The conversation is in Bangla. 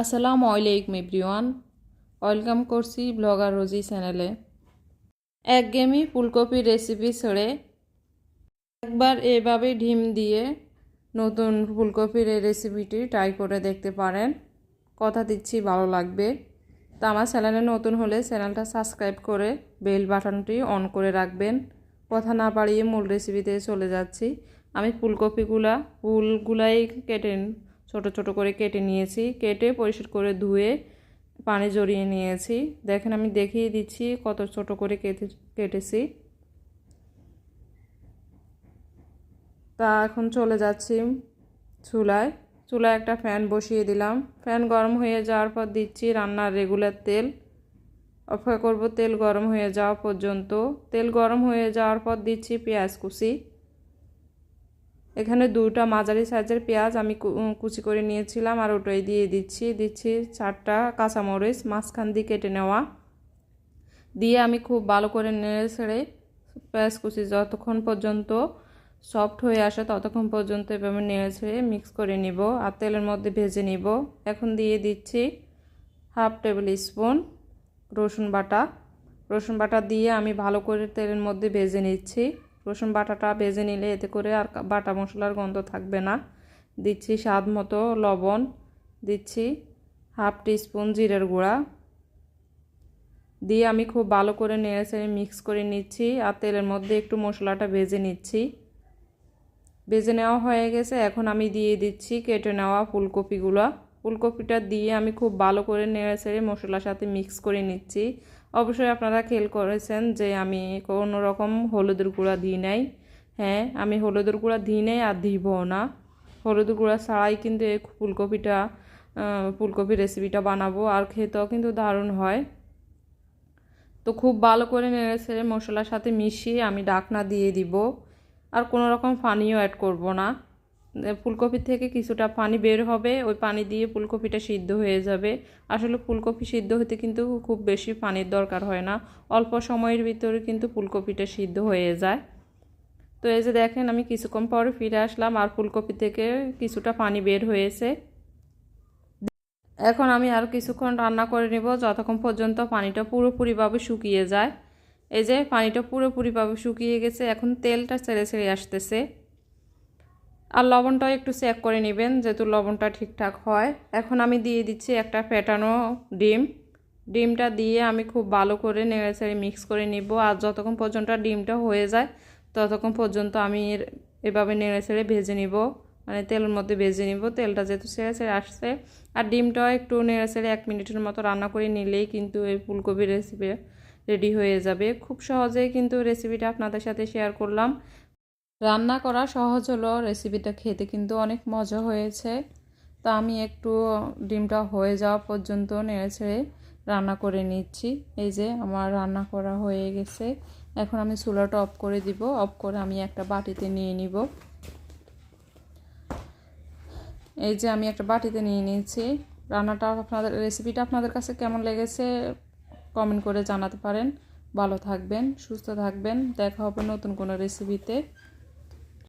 আসসালামু আলাইকুম এভরিওয়ান। ওয়েলকাম করছি ব্লগার রোজি চ্যানেলে। একঘেয়েমি ফুলকপি রেসিপি ছেড়ে একবার এভাবে ডিম দিয়ে নতুন ফুলকপির এই রেসিপিটি ট্রাই করে দেখতে পারেন। কথা দিচ্ছি, ভালো লাগবে। তো আমার চ্যানেলে নতুন হলে চ্যানেলটা সাবস্ক্রাইব করে বেল বাটনটি অন করে রাখবেন। কথা না বাড়িয়ে মূল রেসিপিতে চলে যাচ্ছি। আমি ফুলকপিগুলা, ফুলগুলাই কেটে ছোট ছোট করে কেটে নিয়েছি। কেটে পরিষ্কার করে ধুয়ে পানি জড়িয়ে নিয়েছি। দেখেন আমি দেখিয়ে দিচ্ছি কত ছোট করে কেটে, কেটেছি। তা এখন চলে যাচ্ছি চুলায়। চুলায় একটা ফ্যান বসিয়ে দিলাম। ফ্যান গরম হয়ে যাওয়ার পর দিচ্ছি রান্নার রেগুলার তেল। অপেক্ষা করব তেল গরম হয়ে যাওয়া পর্যন্ত। তেল গরম হয়ে যাওয়ার পর দিচ্ছি পেঁয়াজ কুচি। এখানে দুটা মাঝারি সাইজের পেঁয়াজ আমি কুচি করে নিয়েছিলাম আর ওটাই দিয়ে দিচ্ছি। দিচ্ছি চারটা কাঁচামরিচ মাঝখান দিয়ে কেটে নেওয়া। দিয়ে আমি খুব ভালো করে নেড়ে ছেড়ে পেঁয়াজ কুচি। যতক্ষণ পর্যন্ত সফট হয়ে আসে ততক্ষণ পর্যন্ত এভাবে নেড়ে ছেড়ে মিক্স করে নিব আর তেলের মধ্যে ভেজে নিব। এখন দিয়ে দিচ্ছি হাফ টেবিল স্পুন রসুন বাটা। রসুন বাটা দিয়ে আমি ভালো করে তেলের মধ্যে ভেজে নিচ্ছি। রসুন বাটাটা ভেজে নিলে এতে করে আর বাটা মশলার গন্ধ থাকবে না। দিচ্ছি স্বাদ মতো লবণ। দিচ্ছি হাফ টিস্পুন জিরের গুঁড়া। দিয়ে আমি খুব ভালো করে নেড়ে মিক্স করে নিচ্ছি আর তেলের মধ্যে একটু মশলাটা ভেজে নিচ্ছি। ভেজে নেওয়া হয়ে গেছে। এখন আমি দিয়ে দিচ্ছি কেটে নেওয়া ফুলকপিগুলো। ফুলকপিটা দিয়ে আমি খুব ভালো করে নেড়ে চেড়ে মশলার সাথে মিক্স করে নিচ্ছি। অবশ্যই আপনারা খেয়াল করেছেন যে আমি কোনো রকম হলুদের গুঁড়া দিই নাই। হ্যাঁ আমি হলুদের গুঁড়া দিই নাই আর দিবও না। হলুদের গুঁড়া ছাড়াই কিন্তু এই ফুলকপিটা ফুলকপি রেসিপিটা বানাবো আর খেতেও কিন্তু দারুণ হয়। তো খুব ভালো করে নেড়ে ছেড়ে মশলার সাথে মিশিয়ে আমি ডাকনা দিয়ে দিব। আর কোনো রকম পানিও অ্যাড করব না। ফুলকপি থেকে কিছুটা পানি বের হবে। ওই পানি দিয়ে ফুলকপিটা সিদ্ধ হয়ে যাবে। আসলে ফুলকপি সিদ্ধ হতে কিন্তু খুব বেশি পানির দরকার হয় না। অল্প সময়ের ভিতরে কিন্তু ফুলকপিটা সিদ্ধ হয়ে যায়। তো এই যে দেখেন, আমি কিছুক্ষণ পরে ফিরে আসলাম আর ফুলকপি থেকে কিছুটা পানি বের হয়েছে। এখন আমি আর কিছুক্ষণ রান্না করে নেব যতক্ষণ পর্যন্ত পানিটা পুরোপুরিভাবে শুকিয়ে যায়। এই যে পানিটা পুরোপুরিভাবে শুকিয়ে গেছে, এখন তেলটা ছেড়ে ছেড়ে আসতেছে। আর লবণটাও একটু চেক করে নেবেন যেহেতু লবণটা ঠিকঠাক হয়। এখন আমি দিয়ে দিচ্ছি একটা ফেটানো ডিম। ডিমটা দিয়ে আমি খুব ভালো করে নেড়ে ছেড়ে মিক্স করে নিব। আর যতক্ষণ পর্যন্ত ডিমটা হয়ে যায়, ততক্ষণ পর্যন্ত আমি এভাবে নেড়ে ছেড়ে ভেজে নিব। মানে তেলের মধ্যে ভেজে নিব। তেলটা যেহেতু ছেড়ে ছেড়ে আসছে। আর ডিমটাও একটু নেড়ে ছেড়ে এক মিনিটের মতো রান্না করে নিলেই কিন্তু এই ফুলকপির রেসিপি রেডি হয়ে যাবে। খুব সহজেই কিন্তু রেসিপিটা আপনাদের সাথে শেয়ার করলাম। রান্না করা সহজ হলো রেসিপিটা খেতে কিন্তু অনেক মজা হয়েছে। তা আমি একটু ডিমটা হয়ে যাওয়া পর্যন্ত নেড়ে ছেড়ে রান্না করে নিচ্ছি। এই যে আমার রান্না করা হয়ে গেছে। এখন আমি চুলাটা অফ করে দিব। অফ করে আমি একটা বাটিতে নিয়ে নিব। এই যে আমি একটা বাটিতে নিয়ে নিয়েছি। রান্নাটা আপনাদের রেসিপিটা আপনাদের কাছে কেমন লেগেছে কমেন্ট করে জানাতে পারেন। ভালো থাকবেন, সুস্থ থাকবেন। দেখা হবে নতুন কোনো রেসিপিতে